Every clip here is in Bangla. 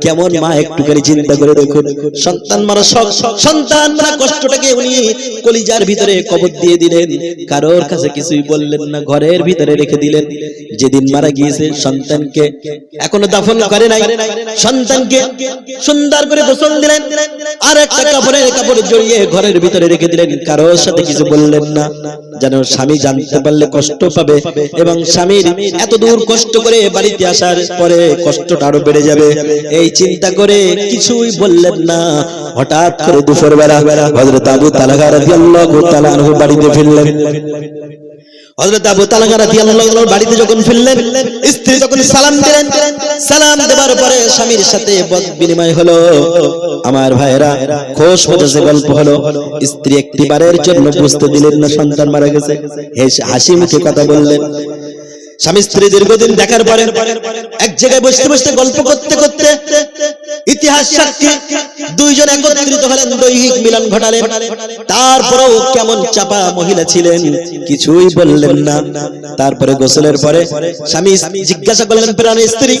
কেমন মা একটুখানি চিন্তা করে দেখুন। সন্তান মারা সব সন্তান মারা কষ্টটাকে উনি কলিজার ভিতরে কবর দিয়ে দিলেন। কারোর কাছে কিছুই বললেন না, ঘরের ভিতরে রেখে দিলেন। যেদিন মারা গিয়েছে, সন্তানকে এখনও দাফন করে নাই। সন্তানকে সুন্দর করে গোসল দিলেন। আর একটা কাপড়ের কাপড় জড়িয়ে ঘরের ভিতরে রেখে দিলেন। কারোর সাথে কিছু বললেন না। যেন স্বামী জানতে পারলে কষ্ট পাবে। এবং স্বামীর এত দূর কষ্ট করে বাড়িতে আসার পরে কষ্টটা আরও বেড়ে যাবে। এই চিন্তা করে কিছুই বললেন না। হঠাৎ করে দুপুর বেলা হযরত আবু তালহা রাদিয়াল্লাহু বাড়িতে ফিরলেন, স্ত্রী যখন সালাম জন্য বুঝতে দিলেন না, সন্তান মারা গেছে। হাসি মুখে কথা বললেন। স্বামী স্ত্রী দীর্ঘদিন দেখার পরে এক জায়গায় বসতে বসতে গল্প করতে করতে ইতিহাস সাক্ষী দুইজন একত্রিত হলেন, দৈহিক মিলন ঘটালেন। তারপরেও কেমন চাপা মহিলা ছিলেন, কিছুই বললেন না। তারপরে গোসলের পরে স্বামী জিজ্ঞাসা করলেন প্রাণের স্ত্রী,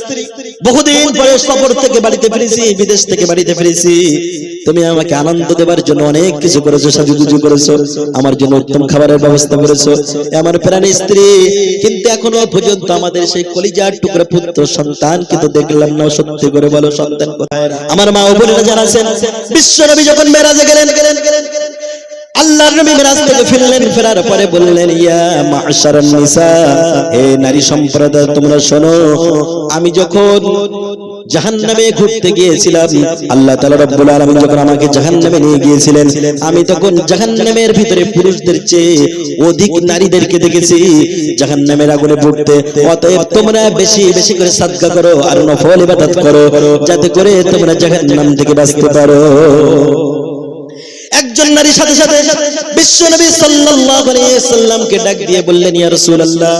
বহুদিন পরে সফর থেকে বাড়িতে ফিরেছি, বিদেশ থেকে বাড়িতে ফিরেছি। তুমি আমাকে আনন্দ দেবার জন্য অনেক কিছু করেছ, সাজুগুজু করেছ, আমার জন্য উত্তম খাবারের ব্যবস্থা করেছ। আমার প্রাণী স্ত্রী, কিন্তু এখনও পর্যন্ত আমাদের সেই কলিজার টুকরা পুত্র সন্তান কিন্তু দেখলাম না, সত্যি করে বলো, সন্তান কোথায়? আমার মা ও বোনেরা যারা আছেন বিশ্ব নবী যখন মেরাজে গেলেন, আল্লাহর নবী থেকে ফিরলেন, ফেরার পরে বললেন, ইয়া মাশারান নিসা, হে নারী সম্প্রদায়, তোমরা শোনো, আমি যখন জাহান্নামে ঘুরতে গিয়েছিলাম। আল্লাহ রব্বুল আলামিন যখন আমাকে জাহান্নামে নিয়ে গিয়েছিলেন, আমি তখন জাহান্নামের ভিতরে পুরুষদের চেয়ে অধিক নারীদেরকে দেখেছি। জাহান্নামের আগুনে পড়তে। অতএব তোমরা বেশি বেশি করে সাদকা করো আর নফল ইবাদত করো, যাতে করে তোমরা জাহান্নাম থেকে বাঁচতে পারো। একজন নারীর সাথে সাথে বিশ্ব নবী সাল্লাল্লাহু আলাইহি সাল্লামকে ডাক দিয়ে বললেন, ইয়া রাসূলুল্লাহ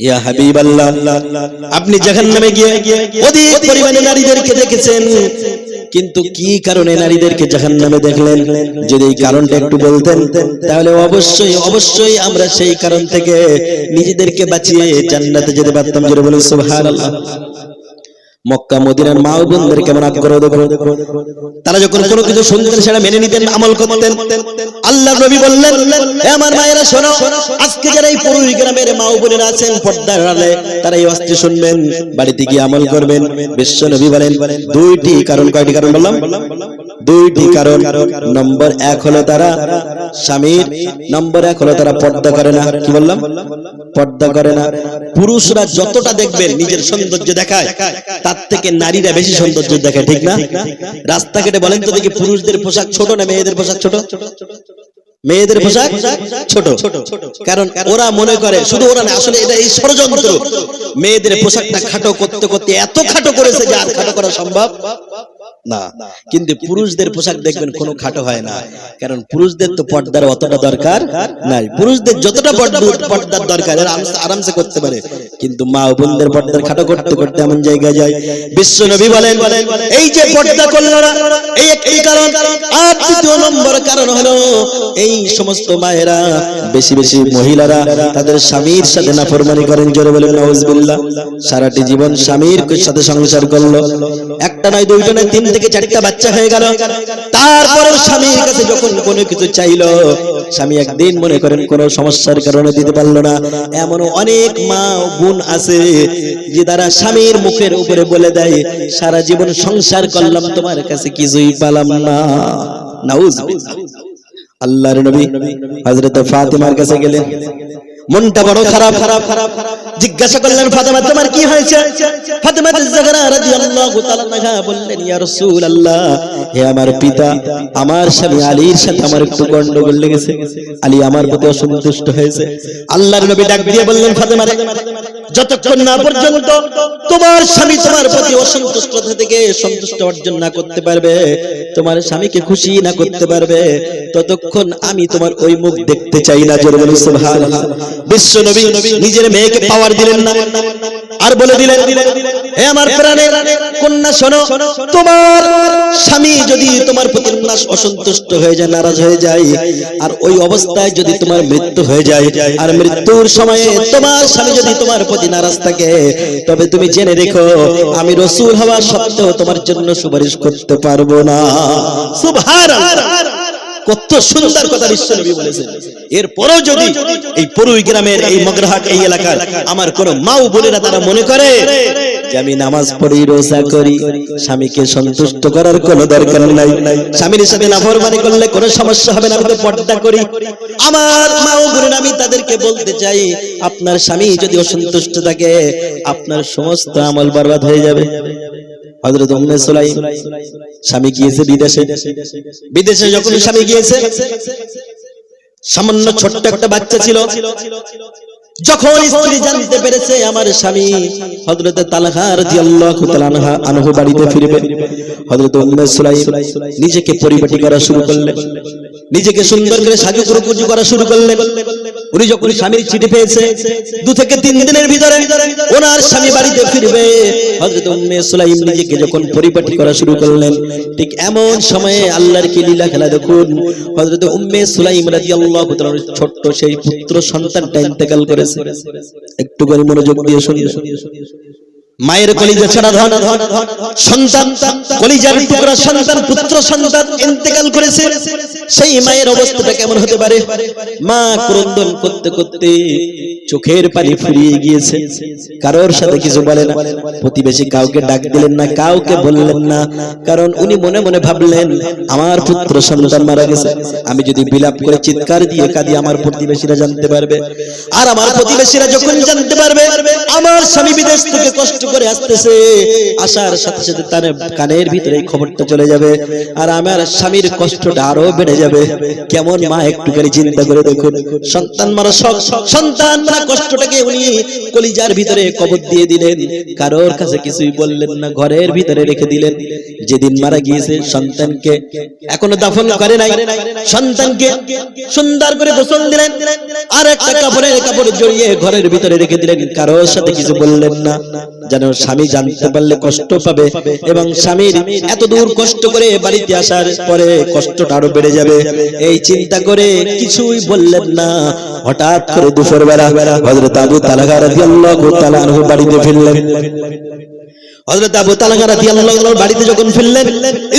ইয়া যেখান আপনি জাহান্নামে গিয়ে অধিক পরিমাণে নারীদেরকে দেখেছেন। কিন্তু কি কারণে নারীদেরকে জাহান্নামে দেখলেন? যদি এই কারণটা একটু বলতেন, তাহলে অবশ্যই অবশ্যই আমরা সেই কারণ থেকে নিজেদেরকে বাঁচিয়ে জান্নাতে যেতে পারতাম। জোরে বলুন, সুবহানাল্লাহ। মক্কা, মদিনার মা বোনদের কেমন আগ্রহ দেখো? তারা যখন কোনো কিছু শুনতেন, সেটা মেনে নিতেন, আমল করতেন। আল্লাহ নবী বললেন হে আমার মায়েরা, শোনো, আজকে যারা এই পুরুষ গ্রামের মা বোনেরা আছেন, পর্দার আড়ালে, তারা এই অস্ত্র শুনবেন, বাড়িতে গিয়ে আমল করবেন। বিশ্ব নবী বলেন, দুইটি কারণ, কয়টি কারণ বললাম? দুইটি কারণ। নম্বর এক হলো তারা স্বামীর, নম্বর এক হলো তারা পর্দা করে না। কি বললাম? পর্দা করে না। পুরুষরা যতটা দেখবেন, নিজের সৌন্দর্য দেখায়, তার থেকে নারীরা বেশি সৌন্দর্য দেখে, ঠিক না? রাস্তাঘাটে বলেন তো দেখি পুরুষদের পোশাক ছোট না মেয়েদের পোশাক ছোট? মেয়েদের পোশাক ছোট। কারণ ওরা মনে করে, শুধু ওরা না, আসলে এটা এই ষড়যন্ত্র। মেয়েদের পোশাকটা খাটো করতে করতে এত খাটো করেছে যে আর খাটো করা সম্ভব না। কিন্তু পুরুষদের পোশাক দেখবেন কোনো খাটো হয় না। কারণ পুরুষদের তো পর্দার অতটা দরকার নাই। পুরুষদের যতটা পর্দার দরকার আরামসে- করতে পারে। কিন্তু মা বোনদের পর্দার খাটো করতে করতে এমন জায়গায় যায়। বিশ্ব নবী বলেন এই যে পর্দা করল না এই একটি কারণ আর দ্বিতীয় নম্বর কারণ হলো এই সমস্ত মায়েরা বেশি বেশি মহিলারা তাদের স্বামীর সাথে নাফরমানি করেন জোরে বলেন নাউজুবিল্লাহ। সারাটি জীবন স্বামীর সাথে সংসার করল একটা নয় দুইটা নয় তিন থেকে চারটা বাচ্চা হয়ে গেল। তারপরেও স্বামীর কাছে যখন কোনো কিছু চাইলো, স্বামী একদিন মনে করেন কোনো সমস্যার কারণে দিতে পারল না। এমন অনেক মা বোন আছে যে তারা স্বামীর মুখের উপরে বলে দেয়, সারা জীবন সংসার করলাম, তোমার কাছে কিছুই পেলাম না। নাউজুবিল্লাহ আল্লাহর নবী হযরত ফাতিমার কাছে গেলেন। মনটা বড় খারাপ। খারাপ খারাপ জিজ্ঞাসা করলেন, ফাতেমা, তোমার কি হয়েছে? ফাতেমা জাহরা রাদিয়াল্লাহু তাআলা বললেন, ইয়া রাসূলুল্লাহ, হে আমার পিতা, আমার স্বামী আলীর সাথে আমার একটু গন্ডগোল লেগেছে। আলী আমার প্রতি অসন্তুষ্ট হয়েছে। আল্লাহর নবী ডাক দিয়ে বললেন, ফাতেমা যতক্ষণ না পর্যন্ত তোমার স্বামী তোমার প্রতি অসন্তুষ্ট থেকে সন্তুষ্ট অর্জন না করতে পারবে, তোমার স্বামীকে খুশি না করতে পারবে, ততক্ষণ আমি তোমার ওই মুখ দেখতে চাই না, জোর বলি সুবহানাল্লাহ। বিশ্ব নবী নিজের মেয়েকে পাওয়ার দিলেন না, আর বলে দিলেন হে আমার প্রাণের কন্যা শোনো তোমার স্বামী যদি তোমার প্রতি অসন্তুষ্ট হয়ে যায় নারাজ হয়ে যায় আর ওই অবস্থায় যদি তোমার মৃত্যু হয়ে যায় আর মৃত্যুর সময়ে তোমার স্বামী যদি তোমার প্রতি নারাজ থাকে তবে তুমি জেনে রেখো আমি রসুল হওয়ার সত্ত্বেও তোমার জন্য সুপারিশ করতে পারব না। সুবহানাল্লাহ। কত সুন্দর কথা বিশ্বনবী বলেছেন। এরপরও যদি এই পরুই গ্রামের এই মগরাহাট এই এলাকার আমার কোন মাও বোনেরা তারা মনে করে আমি নামাজ পড়ি, রোজা করি, স্বামীকে সন্তুষ্ট করার কোনো দরকার নাই। স্বামীর সাথে নাফরমানি করলে কোনো সমস্যা হবে না, আমি পর্দা করি। আমার মাও বোনেরা, আমি তাদেরকে বলতে চাই, আপনার স্বামী যদি অসন্তুষ্ট থাকে, আপনার সমস্ত আমল বরবাদ হয়ে যাবে। হযরত উম্মে সুলাইম, স্বামী গিয়েছে বিদেশে। বিদেশে যখন স্বামী গিয়েছে, সামান্য ছোট্ট একটা বাচ্চা ছিল। যখন স্ত্রী জানতে পেরেছে আমার স্বামী হযরত তালহা রাদিয়াল্লাহু তাআলা আনহা বাড়িতে ফিরবে। হযরত উম্মে সুলাইম নিজেকে পরিপাটি করা শুরু করলেন। নিজেকে সুন্দর করে সাজু গুজু করা শুরু করলেন। উনি যখন স্বামীর চিঠি পেয়েছে দু থেকে তিন দিনের ভিতরে ওনার স্বামী বাড়িতে ফিরবে। হযরত উম্মে সুলাইম নিজেকে যখন পরিপাটি করা শুরু করলেন, ঠিক এমন সময়ে আল্লাহর কি লীলা খেলা দেখুন। হযরত উম্মে সুলাইম রাদিয়াল্লাহু তাআলার ছোট্ট সেই পুত্র সন্তানটা ইন্তেকাল করেছে। একটু করে মনোযোগ দিয়ে শুনবে মায়ের কলিজা ছাড়া ধন, সন্তান, কলিজার টুকরা সন্তান, পুত্র সন্তান ইন্তেকাল করেছে। সেই মায়ের অবস্থাটা কেমন হতে পারে? মা ক্রন্দন করতে করতে চোখের পানি ফুরিয়ে গিয়েছে। কারোর সাথে কিছু বলে না। প্রতিবেশী কাউকে ডাক দিলেন না, কাউকে বললেন না। কারণ উনি মনে মনে ভাবলেন, আমার পুত্র সন্তান মারা গেছে। আমি যদি বিলাপ করে চিৎকার দিয়ে কাঁদি, আমার প্রতিবেশীরা জানতে পারবে। আর আমার প্রতিবেশীরা যখন জানতে পারবে, আমার স্বামী বিদেশ থেকে কষ্ট করে আসতেছে। আসার সাথে সাথে তার কানের ভিতরে খবরটা চলে যাবে। আর আমার স্বামীর কষ্টটা আরও বেড়ে যাবে। কেমন মা একটুখানি চিন্তা করে দেখুন। সন্তান মারা শখ সন্তান মারা কষ্টটাকে উনি কলিজার ভিতরে কবর দিয়ে দিলেন। কারোর কাছে কিছুই বললেন না, ঘরের ভিতরে রেখে দিলেন। যেদিন মারা গিয়েছে, সন্তানকে এখনও দাফন করে নাই। সন্তানকে সুন্দর করে গোসল দিলেন। আর একটা কাপড়ের কাপড় জড়িয়ে ঘরের ভিতরে রেখে দিলেন। কারোর সাথে কিছু বললেন না। যেন স্বামী জানতে পারলে কষ্ট পাবে এবং স্বামীর এত দূর কষ্ট করে বাড়িতে আসার পরে কষ্টটা আরও বেড়ে যাবে। এই চিন্তা করে কিছুই বললেন না। হঠাৎ করে দুপুর বেড়া হযরত আবু তালহা রাদিয়াল্লাহু তাআলা বাড়িতে ফিরলেন। আবু বাড়িতে যখন ফিরলেন,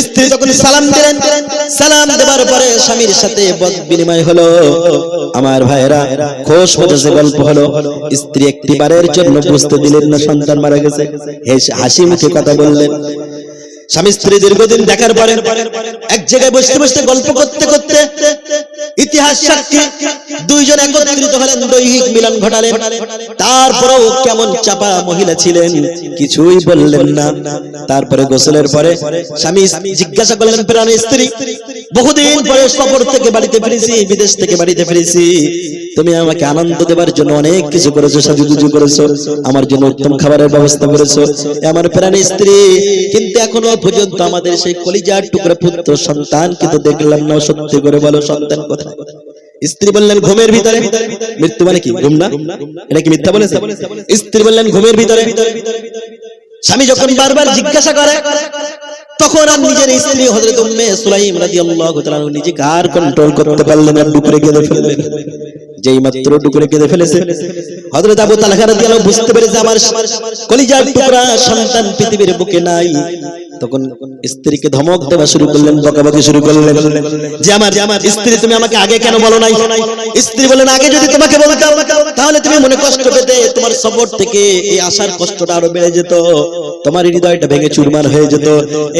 স্ত্রী যখন সালাম দিলেন, সালাম পরে স্বামীর সাথে বদ বিনিময় হলো। আমার ভাইরা মজাজে গল্প হলো। স্ত্রী একটিবারের জন্য বুঝতে দিলেন না, সন্তান মারা গেছে। হাসি মুখে কথা বললেন। স্বামী স্ত্রী দীর্ঘদিন দেখার পরে এক জায়গায় বসতে বসতে গল্প করতে করতে ইতিহাস সাক্ষী, দুইজন একত্রিত হলেন, দৈহিক মিলন ঘটালেন। তারপরেও কেমন চাপা মহিলা ছিলেন, কিছুই বললেন না। তারপরে গোসলের পরে স্বামী জিজ্ঞাসা করলেন প্রাণ স্ত্রী, বহুদিন পরে সফর থেকে বাড়িতে ফিরেছি, বিদেশ থেকে বাড়িতে ফিরেছি। তুমি আমাকে আনন্দ দেবার জন্য অনেক কিছু করেছ, সাজুগুজু করেছ, আমার জন্য উত্তম খাবারের ব্যবস্থা করেছ। আমার প্রাণী স্ত্রী, কিন্তু এখনও পর্যন্ত আমাদের সেই কলিজার টুকরা পুত্র সন্তান কিন্তু দেখলাম না, সত্যি করে বলো, সন্তান কথা স্ত্রী বললেন, ঘুমের ভিতরে। মৃত্যু মানে কি? ঘুম না? এটা কি মিথ্যা বলেছে? স্ত্রী বললেন, ঘুমের ভিতরে। স্বামী যখন বারবার জিজ্ঞাসা করে, তখন আর নিজের স্ত্রী হযরত উম্মে সুলাইম রাদিয়াল্লাহু তাআলা নিজেকে আর কন্ট্রোল করতে পারলেন না ডুকরে কেঁদে ফেললেন। যেই মাত্র টুকরে কেঁদে ফেলেছে। হযরত আবু তালহা রাদিয়াল্লাহু বুঝতে পেরেছে আমার কলিজার টুকরা সন্তান পৃথিবীর বুকে নাই। তখন স্ত্রীকে ধমক দেওয়া শুরু করলেন, বকাবকি শুরু করলেন। যে আমার স্ত্রী, তুমি আমাকে আগে কেন বলো নাই? স্ত্রী বলেন আগে যদি তোমাকে বলতাম, তাহলে তুমি মনে কষ্ট পেতে। তোমার সফর থেকে এই আসার কষ্টটা আরও বেড়ে যেত। তোমার হৃদয়টা ভেঙে চুরমার হয়ে যেত।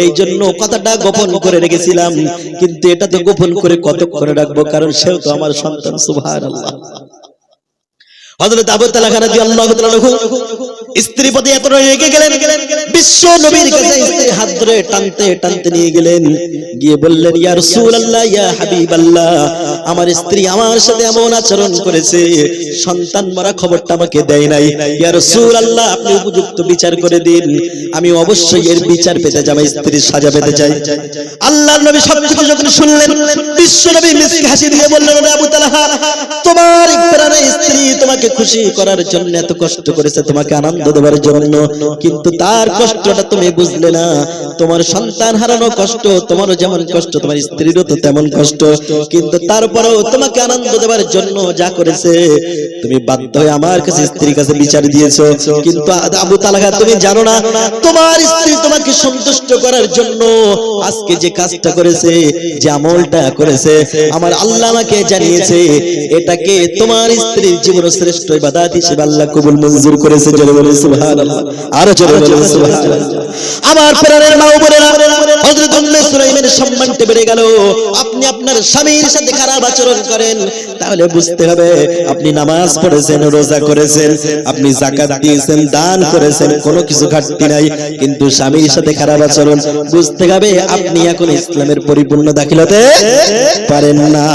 এই জন্য কথাটা গোপন করে রেখেছিলাম। কিন্তু এটা তো গোপন করে কতক্ষণে রাখব? কারণ সেও তো আমার সন্তান, সুবহানাল্লাহ। হযরত আবু তালহা রাদিয়াল্লাহু তাআলা স্ত্রী প্রতি এত রেগে গেলেন। বিশ্ব নবীর কাছে স্ত্রী হাত ধরে টানতে টানতে নিয়ে গেলেন। গিয়ে বললেন, ইয়া রাসূলুল্লাহ, ইয়া হাবিবাল্লাহ, আমার স্ত্রী আমার সাথে এমন আচরণ করেছে। সন্তান মরা খবরটা আমাকে দেয় নাই। ইয়া রাসূলুল্লাহ, আপনি উপযুক্ত বিচার করে দিন। আমি অবশ্যই এর বিচার পেতে যাব, স্ত্রীর সাজা পেতে চাই। আল্লাহর নবী সবকিছু যখন শুনলেন, বিশ্ব নবী মিসকি হাসি দিয়ে বললেন আবু তালহা, তোমার স্ত্রী তোমাকে খুশি করার জন্য এত কষ্ট করেছে, তোমাকে আনন্দ দেওয়ার জন্য। কিন্তু তার কষ্টটা তুমি বুঝলে না। তোমার সন্তান হারানো কষ্ট, তোমারও যেমন কষ্ট, তোমার স্ত্রীরও তো তেমন কষ্ট। কিন্তু তারপরেও তোমাকে আনন্দ দেওয়ার জন্য যা করেছে, তুমি বাধ্য হয়ে আমার কাছে স্ত্রীর কাছে বিচার দিয়েছ। কিন্তু আবু তালাকা তুমি জানো না, তোমার স্ত্রী তোমাকে সন্তুষ্ট করার জন্য আজকে যে কাজটা করেছে, যে আমলটা করেছে, আমার আল্লাহ আমাকে জানিয়েছে, এটাকে তোমার স্ত্রীর জীবন শ্রেষ্ঠ ইবাদত হিসেবে আল্লাহ কবুল মঞ্জুর করেছে জোরে বলে সুবহানাল্লাহ আরও জোরে বলে সুবহানাল্লাহ। আমার প্রাণের মা বোনেরা হযরত উম্মে সুলাইমের সম্মানটা বেড়ে গেল। আপনি আপনার স্বামীর সাথে খারাপ আচরণ করেন তাহলে বুঝতে হবে আপনি নামাজ পড়েছেন রোজা করেছেন আপনি যাকাত দিয়েছেন দান করেছেন কোনো কিছু ঘাটতি নাই কিন্তু স্বামীর সাথে খারাপ আচরণ বুঝতে হবে আপনি এখন ইসলামের পরিপূর্ণ দাখিলতে পারেন না।